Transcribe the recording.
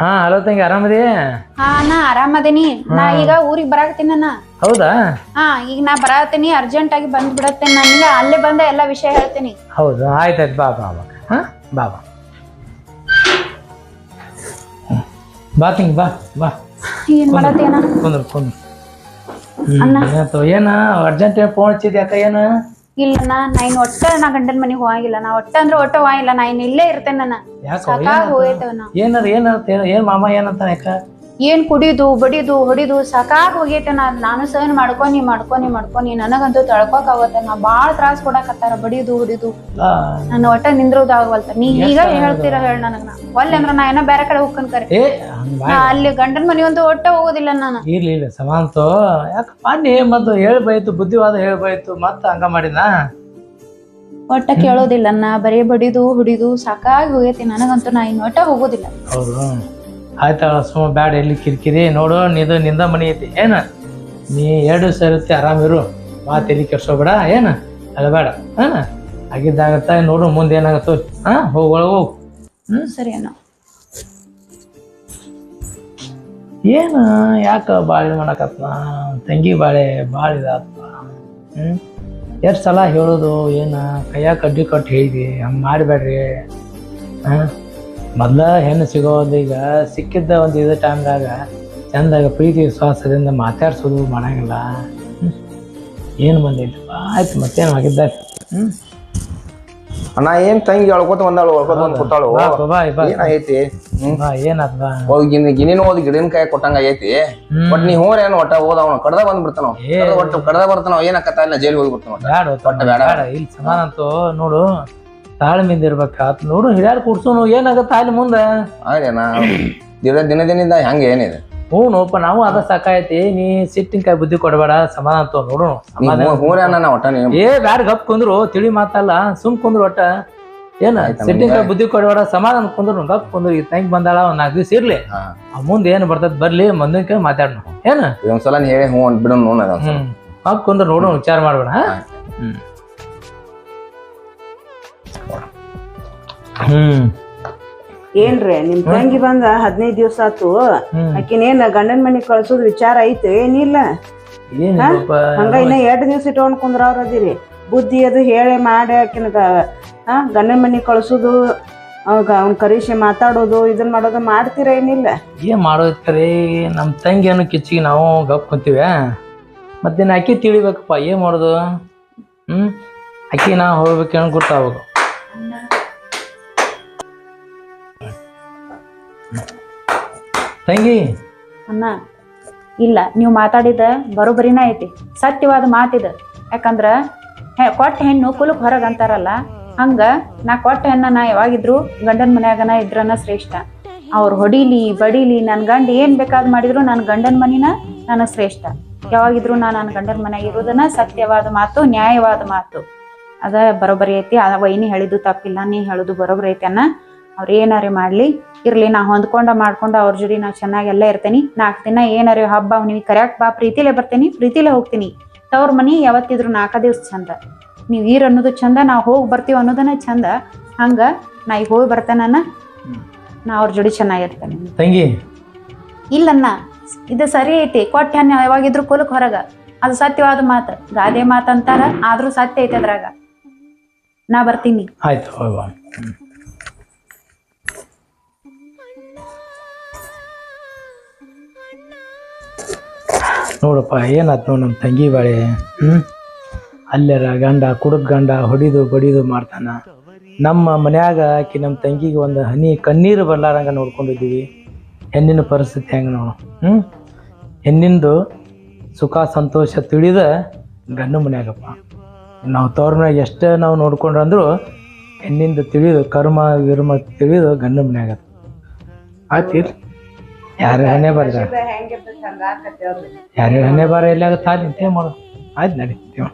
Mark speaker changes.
Speaker 1: ಹಾ ಹಲೋ ತಂಗಿ ಆರಾಮದಿ?
Speaker 2: ಹಾ ನಾ ಆರಾಮದೇನಿ. ನಾ ಈಗ ಊರಿಗೆ ಬರಾಕತ್ತೀನಿ ಅಣ್ಣ
Speaker 1: ಹೌದಾ?
Speaker 2: ಹಾ ಈಗ ನಾ ಬರಾತೀನಿ ಅರ್ಜೆಂಟ್ ಆಗಿ ಬಂದ್ ಬಿಡತ್ತೇನೆ ನನಗೆ ಅಲ್ಲೇ ಬಂದ ಎಲ್ಲಾ ವಿಷಯ ಹೇಳ್ತೀನಿ.
Speaker 1: ಹೌದು ಆಯ್ತಾಯ್ತು ಬಾ ಬಾ ಬಾ. ಹಾ ಬಾ ಬಾ. ಬಾ ತಂಗಿ ಬಾ ಬಾ.
Speaker 2: ಏನ್ ಮಾಡತ್ತೇನ
Speaker 1: ಕುಂದ್ರು ಕುಂದ್ರು. ಏನ ಅರ್ಜೆಂಟ್ ಫೋನ್ ಹಚ್ಚಿದ್ಯಾಕ ಏನ?
Speaker 2: ಇಲ್ಲ ನಾ ನೈನ್ ಒಟ್ಟ ನಾ ಗಂಡನ ಮನೆಗೆ ಹೋಗಿಲ್ಲ. ನಾ ಒಟ್ಟ ಅಂದ್ರೆ ಒಟ್ಟ ಹೋಗಿಲ್ಲ. ನಾ ಇನ್ ಇಲ್ಲೇ ಇರ್ತೇನೆ ನನ್ನ
Speaker 1: ಯಾಕ
Speaker 2: ಸಾಕಾಗ್ ಹೋಗೈತವ ನಾ
Speaker 1: ಏನಾರ ಏನಂತ? ಏನ್ ಮಾಮ ಏನಂತಾನೆ ಯಾಕ
Speaker 2: ಏನ್ ಕುಡಿದು ಬಡಿದು ಹೊಡಿದು ಸಾಕಾಗ್ ಹೋಗೈತೆ ನಾ ನಾನು ಸಹನ್ ಮಾಡ್ಕೊನಿ ಮಾಡ್ಕೊನಿ ಮಾಡ್ಕೊನಿ. ನನಗಂತೂ ತಳ್ಕೊಕ್ ಆಗತ್ತ ನಾ ಬಾಳ ತ್ರಾಸ್ ಕೊಡಕತ್ತಾರ ಬಡಿದು ಹೊಡಿದು. ನನ್ನ ಒಟ್ಟ ನಿಂದ್ರೋದು ಆಗವಲ್ತ ನೀ ಈಗ ಹೇಳ್ತೀರ ಹೇಳ ನನಗ ನಾ. ಒಲ್ಲೆ ಅಂದ್ರ ನಾ ಏನೋ ಬೇರೆ ಕಡೆ ಹೋಗ್ಕೊಂಡ್ ಕರೆ. ನಾ ಅಲ್ಲಿ ಗಂಡನ ಮನೆ ಒಂದು ಒಟ್ಟ ಹೋಗೋದಿಲ್ಲ ನಾನು.
Speaker 1: ಇರ್ಲಿ ಇಲ್ಲ ಸಮಾಂತು ಯಾಕ ಮಾಡಿ ಮತ್ತು ಹೇಳ್ಬಾಯ್ತು ಬುದ್ಧಿವಾದ ಹೇಳ್ಬಾಯ್ತು ಮತ್ತ ಹಂಗ ಮಾಡಿನ
Speaker 2: ಒಟ್ಟ ಕೇಳೋದಿಲ್ಲ ನಾ. ಬರೀ ಬಡಿದು ಹುಡಿದು ಸಾಕಾಗಿ ಹೋಗೈತಿ. ನನಗಂತೂ ನಾ ಇನ್ನು ಒಟ್ಟ ಹೋಗೋದಿಲ್ಲ.
Speaker 1: ಹೌದು. ಆಯ್ತಾ ಸುಮ್ಮ ಬ್ಯಾಡ ಎಲ್ಲಿ ಕಿರಿಕಿರಿ ನೋಡು ನಿಂದು ನಿಂದ ಮನಿ ಐತಿ. ಏನ? ನೀ ಎರಡು ಸರತಿ ಆರಾಮಿರು ಮಾತು ಎಲ್ಲಿ ಕೆಡ್ಸೋಬೇಡ ಏನ? ಅಲ್ಲ ಬೇಡ. ಹಾಂ? ಆಗಿದ್ದಾಗತ್ತ ನೋಡು ಮುಂದೆ ಏನಾಗತ್ತೋ. ಹಾ ಹೋಗ್ ಒಳಗ್ ಹೋಗು. ಹ್ಮ್?
Speaker 2: ಸರಿ ಅಣ್ಣ.
Speaker 1: ಏನು? ಯಾಕ ಬಾಳೆ ಮಾಡಕತ್ನ? ತಂಗಿ ಬಾಳೆ ಭಾಳ ಇದಾತ್ ಹ್ಞೂ ಎಷ್ಟು ಸಲ ಹೇಳೋದು ಏನು? ಕೈಯಾಗ ಕಡ್ಡಿ ಕಟ್ಟು ಹೇಳಿದಿ ಹಂಗೆ ಮಾಡಬೇಡ್ರಿ. ಹಾಂ? ಮೊದ್ಲ ಹೆಣ್ಣು ಸಿಗೋದು ಈಗ ಸಿಕ್ಕಿದ್ದ ಒಂದು ಇದು ಟೈಮ್ದಾಗ ಚಂದಾಗ ಪ್ರೀತಿ ವಿಶ್ವಾಸದಿಂದ ಮಾತಾಡ್ಸೋದು ಮಾಡಂಗಿಲ್ಲ. ಏನು ಬಂದೈತಪ್ಪ ಆಯ್ತು ಮತ್ತೇನು ಆಗಿದ್ದ ಹ್ಞೂ
Speaker 3: ಅಣ್ಣ ಏನ್ ತಂಗಿ ಹೇಳ್ಕೊತ ಬಂದಾಳು ಒಳ್ಕೋತ ಬಂದ್
Speaker 1: ಕೊಟ್ಟಾಳು?
Speaker 3: ಏನಾಗೈತಿ ಏನಾದ ಗಿನಿನ ಹೋದ್ ಗಿಡನ ಕೈ ಕೊಟ್ಟಂಗ ಆಗೈತಿ. ಬಟ್ ನೀ ಹೋರ ಏನು ಒಟ್ಟ ಹೋದ ಅವನು ಕಡ್ದ ಬಂದ್ ಬಿಡ್ತಾನ. ಒಟ್ಟು ಕಡ್ದ ಬರ್ತಾನ ಏನಾಕತ್ತ ಇಲ್ಲ ಜೈಲ್ ಹೋಗಿ ಬಿಡ್ತಾನ ಒಟ್ಟ. ಬೇಡ.
Speaker 1: ಬೇಡ ಇಲ್ಲಿ ಸಮಾನ ಅಂತೂ ನೋಡು. ತಾಳ್ಮೆಯಿಂದ ಇರ್ಬೇಕಾತ್ ನೋಡು ಹಿರಿಯಾರು ಕೂಡ್ಸೋನು ಏನಾಗತ್ತ ಅಲ್ಲಿ ಮುಂದೆ?
Speaker 3: ದಿನ ದಿನ ದಿನದಿಂದ ಹಂಗೆ ಏನಿದೆ.
Speaker 1: ಹ್ಞೂ ನೋಪ್ಪ ನಾವು ಅದ ಸಾಕಾಯ್ತಿ. ನೀ ಸಿಟ್ಟಿನ ಬುದ್ಧಿ ಕೊಡಬೇಡ ಸಮಾಧಾನ
Speaker 3: ತೋ ನೋಡು. ಒಟ್ಟ ನೀನು.
Speaker 1: ಏ ಬ್ಯಾಡ ಗಪ್ ಕುಂದ್ರು ತಿಳಿ ಮಾತಲ್ಲ ಸುಮ್ ಕುಂದ್ರು ಒಟ್ಟ. ಏನ ಸಿಟ್ಟಿನ
Speaker 3: ಕಾಯಿ
Speaker 1: ಬುದ್ಧಿ ಕೊಡಬೇಡ ಸಮಾಧಾನ ಕುಂದ್ರು ಗಪ್ ಕುಂದ್ರು ಈ ತಂಗ್ ಬಂದಾಳ ಒಂದ್ ನಾಲ್ಕು ದಿವಸ ಇರ್ಲಿ. ಮುಂದೆ ಏನು ಬರ್ತದ ಬರ್ಲಿ ಮುಂದಿನ ಕೈ ಮಾತಾಡೋಣ ಏನ?
Speaker 3: ಸಲ ನೀ ಹೇಳಿ ಹ್ಞೂ ಬಿಡು ನೋಡ ಅದೊಂದ್ಸಲ
Speaker 1: ಹ್ಮ್. ಗಪ್ ಕುಂದ್ರು ನೋಡು ವಿಚಾರ ಮಾಡ್ಬೇಡ ಹಾ?
Speaker 4: ಏನ್ರಿ ನಿಮ್ ತಂಗಿ ಬಂದ ಹದಿನೈದು ದಿವಸ ಆತು. ಆಕಿನೇನ್ ಗಂಡನ ಮನೆಗ್ ಕಳ್ಸೋದ್ ವಿಚಾರ ಐತೆ? ಏನಿಲ್ಲ ಹಂಗ ಇನ್ನ ಎರಡ್ ದಿವ್ಸ ಇಟ್ಕೊಂಡ್ ಕುಂದ್ರ ಅವ್ರ ಅದಿರಿ. ಬುದ್ಧಿ ಅದು ಹೇಳಿ ಮಾಡಿ ಆಕಿನ ಹಾ ಗಂಡನ ಮನೆ ಕಳ್ಸೋದು ಅವಾಗ ಅವ್ನ ಕರೀಶಿ ಮಾತಾಡೋದು ಇದನ್ ಮಾಡೋದು ಮಾಡ್ತೀರ ಏನಿಲ್ಲ.
Speaker 1: ಏನ್ ಮಾಡೋದ್ರಿ ನಮ್ ನಮ್ಮ ಅನ್ನೋ ಕಿಚ್ಚಿಗೆ ನಾವು ಗಪ್ ಕುಂತೀವಿ. ಮತ್ತೇನು ಅಕ್ಕಿ ತಿಳಿಬೇಕಪ್ಪ ಏನ್ ಮಾಡೋದು? ಹ್ಮ್? ಅಕ್ಕಿ ನಾ ಹೋಗ್ಬೇಕು ಏನು ತಂಗಿ.
Speaker 2: ಅಣ್ಣ, ಇಲ್ಲ, ನೀವು ಮಾತಾಡಿದ ಬರೋಬರಿನ ಐತಿ. ಸತ್ಯವಾದ ಮಾತಿದ. ಯಾಕಂದ್ರ ಕೊಟ್ಟ ಹೆಣ್ಣು ಕುಲಕ್ ಹೊರಗೆ ಅಂತಾರಲ್ಲ, ಹಂಗ ನಾ ಕೊಟ್ಟ ಹೆಣ್ಣ ನಾ ಯಾವಾಗಿದ್ರು ಗಂಡನ ಮನ್ಯಾಗನ ಇದ್ರನ ಶ್ರೇಷ್ಠ. ಅವ್ರು ಹೊಡಿಲಿ, ಬಡಿಲಿ ನನ್ನ ಗಂಡ ಏನ್ ಬೇಕಾದ್ ಮಾಡಿದ್ರು ನನ್ನ ಗಂಡನ ಮನಿನ ನನಗ್ ಶ್ರೇಷ್ಠ. ಯಾವಾಗಿದ್ರು ನಾ ನನ್ನ ಗಂಡನ ಮನ್ಯಾಗ ಇರೋದನ್ನ ಸತ್ಯವಾದ ಮಾತು, ನ್ಯಾಯವಾದ ಮಾತು. ಅದ ಬರೋಬರಿ ಐತಿ ಆ ವೈನಿ ಹೇಳಿದ್ದು ತಪ್ಪಿಲ್ಲ, ನೀ ಹೇಳುದು ಬರೋಬರಿ ಐತಿ ಅನ್ನ. ಅವ್ರು ಏನಾರೇ ಮಾಡ್ಲಿ ಇರ್ಲಿ ನಾ ಹೊಂದ್ಕೊಂಡ ಮಾಡ್ಕೊಂಡ ಅವ್ರ ಜೋಡಿ ನಾ ಚೆನ್ನಾಗಿ ಎಲ್ಲ ಇರ್ತೇನಿ. ನಾಲ್ಕು ದಿನ ಏನಾರೇ ಹಬ್ಬ ನೀವು ಕರೆಕ್ಟ್ ಬಾ ಪ್ರೀತಿಲೇ ಬರ್ತೀನಿ ಪ್ರೀತಿಲೇ ಹೋಗ್ತೀನಿ. ತವ್ರ ಮನಿ ಯಾವತ್ತಿದ್ರು ನಾಲ್ಕು ದಿವ್ಸ ಚಂದ. ನೀವು ಈರ್ ಅನ್ನೋದು ಚಂದ ನಾವು ಹೋಗಿ ಬರ್ತೀವಿ ಅನ್ನೋದನ್ನ ಚಂದ. ಹಂಗ ನಾ ಈಗ ಹೋಗಿ ಬರ್ತೇನ ನಾ ಅವ್ರ ಜೋಡಿ ಚೆನ್ನಾಗಿರ್ತೇನೆ
Speaker 1: ತಂಗಿ.
Speaker 2: ಇಲ್ಲನ್ನ ಇದು ಸರಿ ಐತಿ. ಕೊಟ್ಟ ಯಾವಾಗಿದ್ರು ಕೊಲಕ್ ಹೊರಗ. ಅದು ಸತ್ಯವಾದ ಮಾತು. ಗಾದೆ ಮಾತಂತಾರ ಆದ್ರೂ ಸತ್ಯ ಐತಿ ಅದ್ರಾಗ. ನಾ ಬರ್ತೀನಿ.
Speaker 1: ಆಯ್ತು ನೋಡಪ್ಪ ಏನಾಯ್ತು ನಮ್ಮ ತಂಗಿ ಬಾಳೆ ಹ್ಞೂ ಅಲ್ಲೆರ ಗಂಡ ಕುಡುಕ್ ಗಂಡ ಹೊಡಿದು ಬಡಿದು ಮಾಡ್ತಾನ. ನಮ್ಮ ಮನ್ಯಾಗ ಆಕಿ ನಮ್ಮ ತಂಗಿಗೆ ಒಂದು ಹನಿ ಕಣ್ಣೀರು ಬರ್ಲಾರಂಗ ನೋಡ್ಕೊಂಡಿದ್ದೀವಿ. ಹೆಣ್ಣಿನ ಪರಿಸ್ಥಿತಿ ಹೆಂಗೆ ನೋಡು ಹ್ಞೂ ಹೆಣ್ಣಿಂದು ಸುಖ, ಸಂತೋಷ ತಿಳಿದ ಗಂಡು ಮನ್ಯಾಗಪ್ಪ. ನಾವು ತವ್ರ ಎಷ್ಟು ನಾವು ನೋಡ್ಕೊಂಡ್ರು ಅಂದ್ರು ಹೆಣ್ಣಿಂದ ತಿಳಿದು, ಕರ್ಮ, ವಿರ್ಮ ತಿಳಿದು ಗಂಡು ಮನ್ಯಾಗ ಆಯ್ತು ಯಾರ ಹಣೆ ಬರ್ದ ಯಾರು ಹಣೆ ಬಾರ ಎಲ್ಲಾಗತ್ತ ನಿಂತೇ ಮಾಡು ಆಯ್ತು ನಡೀತೀವಿ